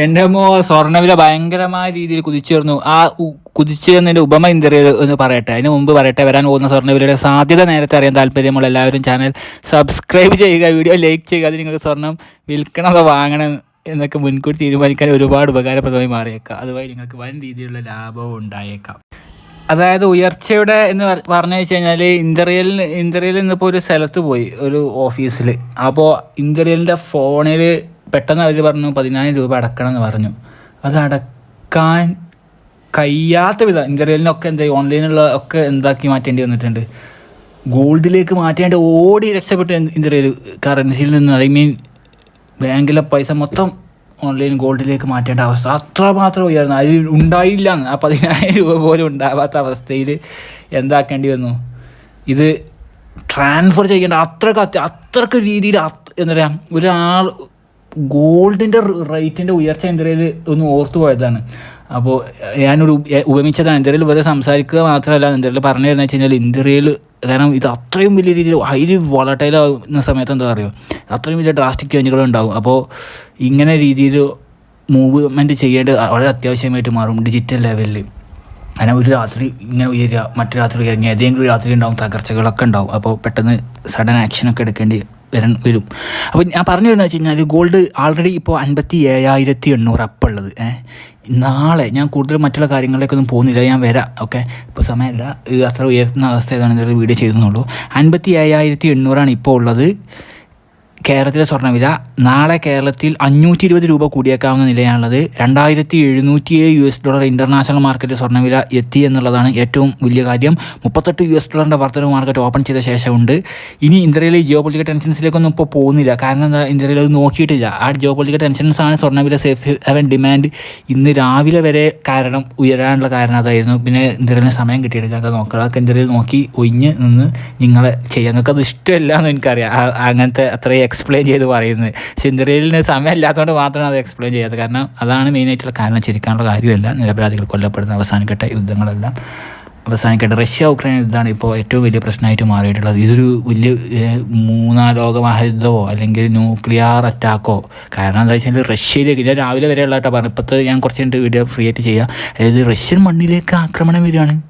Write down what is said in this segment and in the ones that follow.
എന്റെ മോ സ്വർണവില ഭയങ്കരമായ രീതിയിൽ കുതിച്ചുയർന്നു ആ കുതിച്ചുയർന്നതിന്റെ ഉപമ ഇന്ത്യയിൽ എന്ന് പറയട്ടെ. അതിന് മുമ്പ് പറയട്ടെ വരാൻ പോകുന്ന സ്വർണവിലയുടെ സാധ്യത നേരത്തെ അറിയാൻ താല്പര്യമുള്ള എല്ലാവരും ചാനൽ സബ്സ്ക്രൈബ് ചെയ്യുക വീഡിയോ ലൈക്ക് ചെയ്യുക അത് നിങ്ങൾക്ക് സ്വർണം വിൽക്കണം വാങ്ങണം എന്നൊക്കെ മുൻകൂട്ടി തീരുമാനിക്കാൻ ഒരുപാട് ഉപകാരപ്രദമായി മാറിയേക്കാം. അതുവഴി നിങ്ങൾക്ക് വൻ രീതിയിലുള്ള ലാഭവും ഉണ്ടായേക്കാം. അതായത് ഉയർച്ചയുടെ എന്ന് പറഞ്ഞു വെച്ച് കഴിഞ്ഞാൽ ഇന്റർവ്യൽ ഇന്ത്യറിയൽ ഇന്നിപ്പോൾ ഒരു സ്ഥലത്ത് പോയി ഒരു ഓഫീസിൽ അപ്പോൾ ഇന്ത്യറിയലിന്റെ ഫോണിൽ പെട്ടെന്ന് അവർ പറഞ്ഞു പതിനായിരം രൂപ അടക്കണം എന്ന് പറഞ്ഞു. അത് അടക്കാൻ കഴിയാത്ത വിധം ഇന്റർവ്യൂലിനൊക്കെ എന്താ ഓൺലൈനിലുള്ള ഒക്കെ എന്താക്കി മാറ്റേണ്ടി വന്നിട്ടുണ്ട്. ഗോൾഡിലേക്ക് മാറ്റേണ്ട ഓടി രക്ഷപ്പെട്ട് ഇന്റർവ്യൂ കറൻസിയിൽ നിന്ന്. ഐ മീൻ ബാങ്കിലെ പൈസ മൊത്തം ഓൺലൈൻ ഗോൾഡിലേക്ക് മാറ്റേണ്ട അവസ്ഥ. അത്രമാത്രം ഉയർന്നു. അതിൽ ഉണ്ടായില്ല എന്ന്. ആ പതിനായിരം രൂപ പോലും ഉണ്ടാവാത്ത അവസ്ഥയിൽ എന്താക്കേണ്ടി വന്നു? ഇത് ട്രാൻസ്ഫർ ചെയ്യേണ്ട അത്രയ്ക്ക് അത്രയ്ക്ക് രീതിയിൽ എന്താ പറയുക ഒരാൾ ഗോൾഡിന്റെ റേറ്റിന്റെ ഉയർച്ച എന്തെങ്കിലും ഒന്ന് ഓർത്തു പോയതാണ്. അപ്പോൾ ഞാനൊരു ഉപ- ഉപമിച്ചതാണ് ഇന്ത്യയിൽ വെറുതെ സംസാരിക്കുക മാത്രമല്ല ഇന്ത്യയിൽ പറഞ്ഞു തരുന്നത് വെച്ച് കഴിഞ്ഞാൽ ഇന്ത്യയിൽ കാരണം ഇത് അത്രയും വലിയ രീതിയിൽ ഹൈലി വോളട്ടൈൽ ആകുന്ന സമയത്ത് എന്താ പറയുക അത്രയും വലിയ ഡ്രാസ്റ്റിക് ചേഞ്ചുകൾ ഉണ്ടാകും അപ്പോൾ ഇങ്ങനെ രീതിയിൽ മൂവ്മെന്റ് ചെയ്യേണ്ടത് വളരെ അത്യാവശ്യമായിട്ട് മാറും ഡിജിറ്റൽ ലെവലിൽ അങ്ങനെ ഒരു രാത്രി ഇങ്ങനെ ഉയരുക മറ്റു രാത്രി ഉയരുക ഏതെങ്കിലും രാത്രി ഉണ്ടാവും തകർച്ചകളൊക്കെ ഉണ്ടാവും. അപ്പോൾ പെട്ടെന്ന് സഡൻ ആക്ഷനൊക്കെ എടുക്കേണ്ടി വരാൻ വരും. അപ്പോൾ ഞാൻ പറഞ്ഞു വരുന്നത് വെച്ച് കഴിഞ്ഞാൽ ഗോൾഡ് ആൾറെഡി ഇപ്പോൾ അൻപത്തി ഏഴായിരത്തി എണ്ണൂറ് അപ്പം ഉള്ളത് ഏഹ് നാളെ ഞാൻ കൂടുതൽ മറ്റുള്ള കാര്യങ്ങളിലേക്കൊന്നും പോകുന്നില്ല ഞാൻ വരാം ഓക്കെ? ഇപ്പോൾ സമയമല്ല അത്ര ഉയർത്തുന്ന അവസ്ഥ ഏതാണെന്ന് വീഡിയോ ചെയ്തെന്നുള്ളൂ അൻപത്തി ഏഴായിരത്തി എണ്ണൂറാണ് ഇപ്പോൾ ഉള്ളത്. കേരളത്തിലെ സ്വർണവില നാളെ കേരളത്തിൽ അഞ്ഞൂറ്റി ഇരുപത് രൂപ കൂടിയേക്കാവുന്ന നിലയാണുള്ളത്. രണ്ടായിരത്തി എഴുന്നൂറ്റി ഏഴ് U S dollar international market സ്വർണവില എത്തി എന്നുള്ളതാണ് ഏറ്റവും വലിയ കാര്യം. മുപ്പത്തെട്ട് യു എസ് ഡോളറിന്റെ വർധന മാർക്കറ്റ് ഓപ്പൺ ചെയ്ത ശേഷമുണ്ട്. ഇനി ഇന്ത്യയിലെ ജിയോ പൊളിറ്റിക്കൽ ടെൻഷൻസിലേക്കൊന്നും ഇപ്പോൾ പോകുന്നില്ല. കാരണം എന്താ ഇന്ത്യയിൽ അത് നോക്കിയിട്ടില്ല. ആ ജിയോ പൊളിറ്റിക്കൽ ടെൻഷൻസാണ് സ്വർണവില സേഫ് ഹെവൻ ഡിമാൻഡ് ഇന്ന് രാവിലെ വരെ കാരണം ഉയരാനുള്ള കാരണം അതായിരുന്നു. പിന്നെ ഇന്ത്യയിലെ സമയം കിട്ടിയെടുക്കാതെ നോക്കുക. ഇന്ത്യയിൽ നോക്കി ഒഴിഞ്ഞ് നിന്ന് നിങ്ങളെ ചെയ്യാൻ. നിങ്ങൾക്ക് അത് ഇഷ്ടമല്ല എന്ന് എനിക്കറിയാം. അങ്ങനത്തെ അത്രയും എക്സ്പ്ലെയിൻ ചെയ്ത് പറയുന്നത്. സിന്ദറിയലിന് സമയമില്ലാത്തതുകൊണ്ട് മാത്രമാണ് അത് എക്സ്പ്ലെയിൻ ചെയ്യാത്തത്. കാരണം അതാണ് മെയിനായിട്ടുള്ള കാരണം. ചിരിക്കാനുള്ള കാര്യമല്ല. നിരപരാധികൾ കൊല്ലപ്പെടുന്ന അവസാനിക്കട്ടെ യുദ്ധങ്ങളെല്ലാം. അവസാനിക്കട്ടെ. റഷ്യ ഉക്രൈൻ യുദ്ധമാണ് ഇപ്പോൾ ഏറ്റവും വലിയ പ്രശ്നമായിട്ട് മാറിയിട്ടുള്ളത്. ഇതൊരു വലിയ മൂന്നാം ലോക മഹായുദ്ധമോ അല്ലെങ്കിൽ ന്യൂക്ലിയർ അറ്റാക്കോ കാരണം എന്താ വെച്ചാൽ റഷ്യയിലേക്ക് ഞാൻ രാവിലെ വരെ കേട്ടോ പറഞ്ഞു ഇപ്പോഴത്തെ ഞാൻ കുറച്ച് കഴിഞ്ഞിട്ട് വീഡിയോ ഫ്രീ ആയിട്ട് ചെയ്യാം. അതായത് റഷ്യൻ മണ്ണിലേക്ക് ആക്രമണം വരികയാണ്.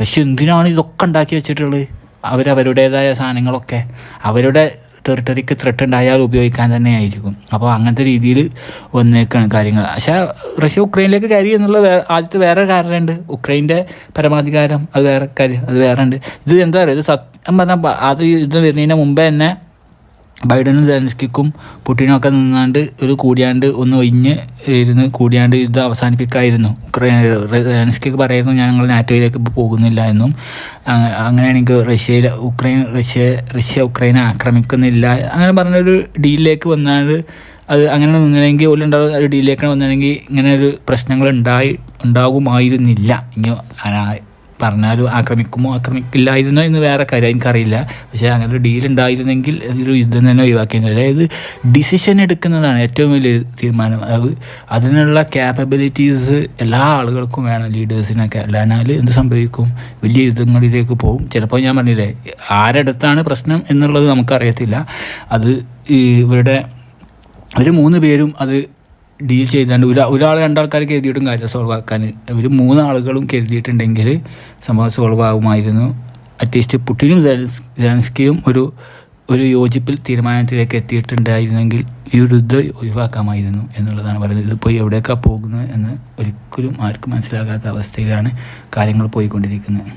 റഷ്യ എന്തിനാണ് ഇതൊക്കെ ഉണ്ടാക്കി വെച്ചിട്ടുള്ളത്? അവരവരുടേതായ സാധനങ്ങളൊക്കെ. അവരുടെ ടെറിട്ടറിക്ക് ത്രെട്ട് ഉണ്ടായാൽ ഉപയോഗിക്കാൻ തന്നെ ആയിരിക്കും അപ്പോൾ അങ്ങനത്തെ രീതിയിൽ വന്നേക്കാണ് കാര്യങ്ങൾ. പക്ഷേ റഷ്യ ഉക്രൈനിലേക്ക് കയറി എന്നുള്ള ആദ്യത്തെ വേറെ കാരണമുണ്ട്. ഉക്രൈന്റെ പരമാധികാരം അത് വേറെ കാര്യം അത് വേറെ ഉണ്ട്. ഇത് എന്താ പറയുക ഇത് സത്യം പറഞ്ഞാൽ അത് ഇത് വരുന്നതിന് മുമ്പേ തന്നെ ബൈഡനും സെലൻസ്കിക്കും പുട്ടിനും ഒക്കെ നിന്നാണ്ട് ഒരു കൂടിയാണ്ട് ഒന്ന് ഒഴിഞ്ഞ് ഇരുന്ന് കൂടിയാണ്ട് യുദ്ധം അവസാനിപ്പിക്കായിരുന്നു. ഉക്രൈൻ സെലൻസ്കിക്ക് പറയുന്നു ഞങ്ങൾ നാറ്റോയിലേക്ക് ഇപ്പോൾ പോകുന്നില്ല എന്നും. അങ്ങ- അങ്ങനെയാണെങ്കിൽ റഷ്യയിൽ ഉക്രൈൻ റഷ്യ റഷ്യ ഉക്രൈനെ ആക്രമിക്കുന്നില്ല. അങ്ങനെ പറഞ്ഞൊരു ഡീലിലേക്ക് വന്നാണ്ട് അത് അങ്ങനെ നിന്നില്ലെങ്കിൽ ഒരു ഉണ്ടാകുന്ന ഒരു ഡീലിലേക്ക് വന്നില്ലെങ്കിൽ ഇങ്ങനെ ഒരു പ്രശ്നങ്ങൾ ഉണ്ടായി ഉണ്ടാകുമായിരുന്നില്ല. ഇനി പറഞ്ഞാലും ആക്രമിക്കുമോ? ആക്രമിക്കില്ലായിരുന്നോ എന്ന് വേറെ കാര്യം. എനിക്കറിയില്ല. പക്ഷേ അങ്ങനെ ഒരു ഡീൽ ഉണ്ടായിരുന്നെങ്കിൽ ഒരു യുദ്ധം തന്നെ ഒഴിവാക്കിയത് അതായത് ഡിസിഷൻ എടുക്കുന്നതാണ് ഏറ്റവും വലിയ തീരുമാനം. അത് അതിനുള്ള ക്യാപ്പബിലിറ്റീസ് എല്ലാ ആളുകൾക്കും വേണം ലീഡേഴ്സിനൊക്കെ അല്ലാഞ്ഞാൽ എന്ത് സംഭവിക്കും? വലിയ യുദ്ധങ്ങളിലേക്ക് പോകും. ചിലപ്പോൾ ഞാൻ പറഞ്ഞില്ലേ ആരടുത്താണ് പ്രശ്നം എന്നുള്ളത് നമുക്കറിയത്തില്ല. അത് ഇവരുടെ ഒരു മൂന്ന് പേരും അത് ഡീൽ ചെയ്താണ്ട് ഒരു ഒരാൾ രണ്ടാൾക്കാർ കരുതിയിട്ടും കാര്യം സോൾവ് ആക്കാൻ. ഇവർ മൂന്ന് ആളുകളും കരുതിയിട്ടുണ്ടെങ്കിൽ സംഭവം സോൾവ് ആകുമായിരുന്നു അറ്റ്ലീസ്റ്റ് പുട്ടിനും ജലൻസ്കിയും ഒരു ഒരു യോജിപ്പിൽ തീരുമാനത്തിലേക്ക് എത്തിയിട്ടുണ്ടായിരുന്നെങ്കിൽ ഈ ഒരു യുദ്ധം ഒഴിവാക്കാമായിരുന്നു എന്നുള്ളതാണ് പറയുന്നത്. ഇതിപ്പോൾ എവിടേക്കാണ് പോകുന്നത് എന്ന് ഒരിക്കലും ആർക്കും മനസ്സിലാകാത്ത അവസ്ഥയിലാണ് കാര്യങ്ങൾ പോയിക്കൊണ്ടിരിക്കുന്നത്.